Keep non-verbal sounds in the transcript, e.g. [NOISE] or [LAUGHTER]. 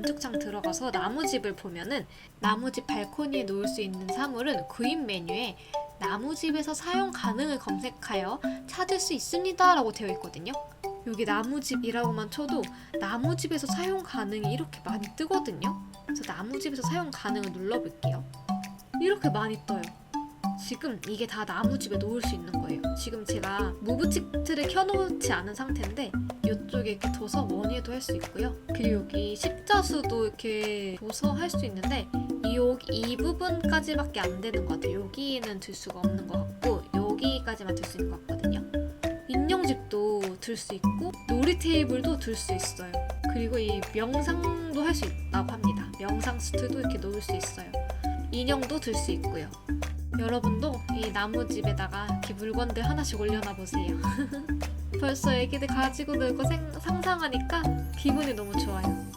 건축창 들어가서 나무집을 보면은 나무집 발코니에 놓을 수 있는 사물은 구입 메뉴에 나무집에서 사용 가능을 검색하여 찾을 수 있습니다 라고 되어 있거든요. 여기 나무집이라고만 쳐도 나무집에서 사용 가능이 이렇게 많이 뜨거든요. 그래서 나무집에서 사용 가능을 눌러볼게요. 이렇게 많이 떠요. 지금 이게 다 나무집에 놓을 수 있는 거예요. 지금 제가 무브 치트를 켜놓지 않은 상태인데 이쪽에 이렇게 둬서 원위에도 할 수 있고요. 그리고 여기 십자수도 이렇게 둬서 할 수 있는데 이, 부분까지밖에 안 되는 것 같아요. 여기는 들 수가 없는 것 같고 여기까지만 들 수 있는 것 같거든요. 인형집도 들 수 있고 놀이 테이블도 들 수 있어요. 그리고 이 명상도 할 수 있다고 합니다. 명상 스튜도 이렇게 놓을 수 있어요. 인형도 들 수 있고요. 여러분도 이 나무집에다가 이렇게 물건들 하나씩 올려놔 보세요. [LAUGHS] 벌써 애기들 가지고 놀고 생- 상상하니까 기분이 너무 좋아요.